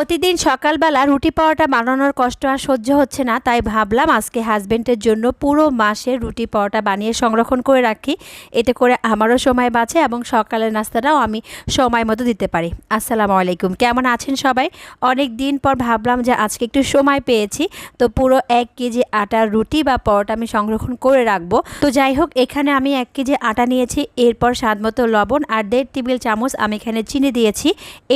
প্রতিদিন সকালবেলা রুটি পরোটা বানানোর কষ্ট আর সহ্য হচ্ছে না, তাই ভাবলাম আজকে হাজবেন্ডের জন্য পুরো মাসে রুটি পরোটা বানিয়ে সংরক্ষণ করে রাখি। এতে করে আমারও সময় বাঁচে এবং সকালের নাস্তাটাও আমি সময় মতো দিতে পারি। আসসালামু আলাইকুম, কেমন আছেন সবাই? অনেক দিন পর ভাবলাম যে আজকে একটু সময় পেয়েছি, তো পুরো এক কেজি আটার রুটি বা পরোটা আমি সংরক্ষণ করে রাখব। তো যাই হোক, এখানে আমি এক কেজি আটা নিয়েছি, এরপর স্বাদ মতো লবণ আর দেড় টেবিল চামচ আমি এখানে চিনি দিয়েছি।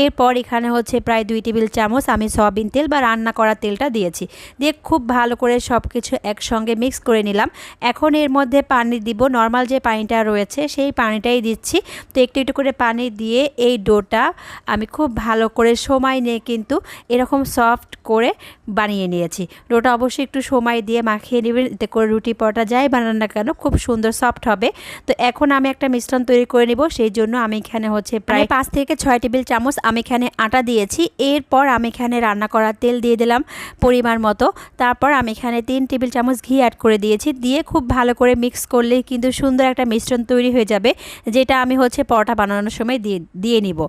এরপর এখানে হচ্ছে প্রায় দুই টেবিল চামচ আমি সয়াবিন তেল বা রান্না করা তেলটা দিয়েছি। দিয়ে খুব ভালো করে সব কিছু একসঙ্গে মিক্স করে নিলাম। এখন এর মধ্যে পানি দিব। নর্মাল যে পানিটা রয়েছে সেই পানিটাই দিচ্ছি। তো একটু একটু করে পানি দিয়ে এই ডোটা আমি খুব ভালো করে সময় নিয়ে কিন্তু এরকম সফট করে বানিয়ে নিয়েছি। ডোটা অবশ্যই একটু সময় দিয়ে মাখিয়ে নেবেন। এতে করে রুটি পরোটা যাই বানান না কেন খুব সুন্দর সফট হবে। তো এখন আমি একটা মিশ্রণ তৈরি করে নিব। সেই জন্য আমি এখানে হচ্ছে প্রায় পাঁচ থেকে ছয় টেবিল চামচ আমি এখানে আটা দিয়েছি। এরপর আমি এখানে রান্না করার তেল দিয়ে দিলাম পরিমাণ মতো। তারপর আমি এখানে তিন টেবিল চামচ ঘি অ্যাড করে দিয়েছি। দিয়ে খুব ভালো করে মিক্স করলে কিন্তু সুন্দর একটা মিশ্রণ তৈরি হয়ে যাবে, যেটা আমি হচ্ছে পরোটা বানানোর সময় দিয়ে দিয়ে নিব।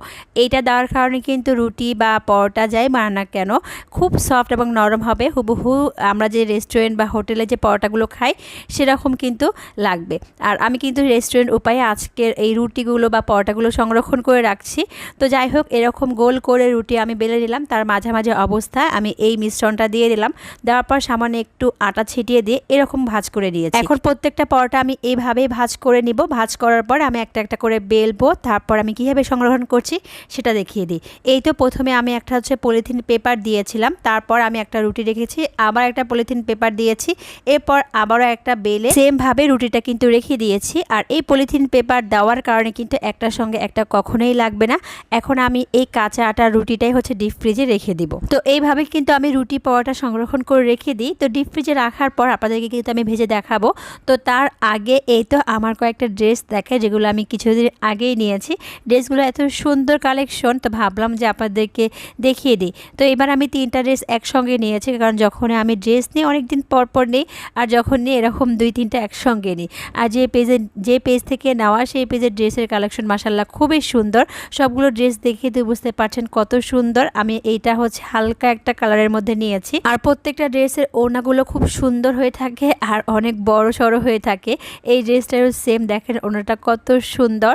এইটা দেওয়ার কারণে কিন্তু রুটি বা পরোটা যাই বানানা কেন, খুব সফট এবং নরম হবে। হুবহু আমরা যে রেস্টুরেন্ট বা হোটেলে যে পরোটাগুলো খাই, সেরকম কিন্তু লাগবে। আর আমি কিন্তু রেস্টুরেন্ট উপায়ে আজকের এই রুটিগুলো বা পরোটাগুলো সংরক্ষণ করে রাখছি। তো যাই হোক, এরকম গোল করে রুটি আমি বেলে নিলাম। তার মাঝামাঝি অবস্থায় আমি এই মিশ্রণটা দিয়ে দিলাম। দেওয়ার পর সামান্য একটু আটা ছিটিয়ে দিয়ে এরকম ভাজ করে দিয়েছি এখন প্রত্যেকটা পরোটা আমি এইভাবেই ভাজ করে নিব। ভাজ করার পর আমি একটা একটা করে বেলবো, তারপর আমি কীভাবে সংরক্ষণ করছি সেটা দেখিয়ে দিই। এই তো প্রথমে আমি একটা হচ্ছে পলিথিন পেপার দিয়েছিলাম, তারপর আমি একটা রুটি রেখেছি, আবার একটা পলিথিন পেপার দিয়েছি, এরপর আবারও একটা বেলে সেমভাবে রুটিটা কিন্তু রেখে দিয়েছি। আর এই পলিথিন পেপার দেওয়ার কারণে কিন্তু একটার সঙ্গে একটা কখনোই লাগবে না। এখন আমি এই কাঁচা আটার রুটিটাই হচ্ছে ডিপ ফ্রিজে রেখে দিব। তো এইভাবে কিন্তু আমি রুটি পাওয়াটা সংরক্ষণ করে রেখে দিই। তো ডিপ ফ্রিজে রাখার পর আপনাদেরকে কিন্তু আমি ভেজে দেখাবো। তো তার আগে এই তো আমার কয়েকটা ড্রেস দেখে যেগুলো আমি কিছুদিন আগেই নিয়েছি। ড্রেসগুলো এত সুন্দর কালেকশন তো ভাবলাম যে আপনাদেরকে দেখিয়ে দিই। তো এবার আমি তিনটা ড্রেস একসঙ্গে নিয়েছি, কারণ যখন আমি ড্রেস নিই অনেক দিন পর পর নিই, আর যখন নিই, এরকম দুই তিনটা একসঙ্গে নিই। আর যে পেজে যে পেজ থেকে নেওয়া, সেই পেজের ড্রেসের কালেকশন মাসাল্লাহ খুবই সুন্দর। সবগুলো ড্রেস দেখে তো বুঝতে পারছেন কত সুন্দর। আমি এইটা হচ্ছে হালকা একটা কালারের মধ্যে নিয়েছি। আর প্রত্যেকটা ড্রেসের ওড়নাগুলো খুব সুন্দর হয়ে থাকে আর অনেক বড় সড়ো হয়ে থাকে। এই ড্রেসটারও সেম দেখেন ওনাটা কত সুন্দর।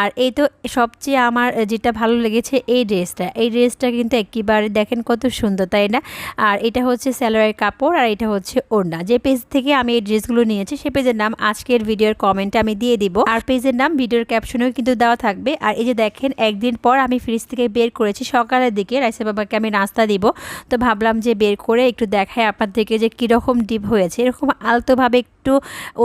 আর এই তো সবচেয়ে আমার যেটা ভালো লেগেছে এই ড্রেসটা। এই ড্রেসটা কিন্তু একেবারে দেখেন কত সুন্দর, তাই না? আর এটা হচ্ছে স্যালোয়ারের কাপড় আর এটা হচ্ছে ওড়না। যে পেজ থেকে আমি এই ড্রেসগুলো নিয়েছি, সে পেজের নাম আজকের ভিডিওর কমেন্টে আমি দিয়ে দিব। আর পেজের নাম ভিডিওর ক্যাপশনেও কিন্তু দেওয়া থাকবে। আর এই যে দেখেন, একদিন পর আমি ফ্রিজ থেকে বের করেছি সকালের দিকে রাইসা বাবাকে আমি নাস্তা দিব। তো ভাবলাম যে বের করে একটু দেখায় আপনাদেরকে যে কীরকম ডিপ হয়েছে। এরকম আলতোভাবে একটু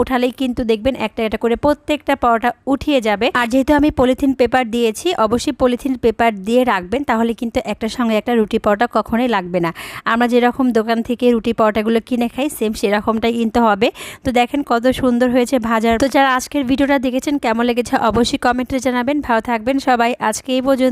ওঠালেই কিন্তু দেখবেন একটা একটা করে প্রত্যেকটা পরোটা উঠিয়ে যাবে। আর যেহেতু আমি পলিথিন পেপার দিয়েছি, অবশ্যই পলিথিন পেপার দিয়ে রাখবেন, তাহলে কিন্তু একটার সঙ্গে একটা রুটি পরোটা কখনোই লাগবে না। আমরা যেরকম দোকান থেকে রুটি পরোটাগুলো কিনে খাই, সেম সেরকমটাই কিনতে হবে। তো দেখেন কত সুন্দর হয়েছে ভাজার। তো যারা আজকের ভিডিওটা দেখেছেন, কেমন লেগেছে অবশ্যই কমেন্টে জানাবেন। ভালো থাকবেন সবাই, আজকে এই পর্যন্ত।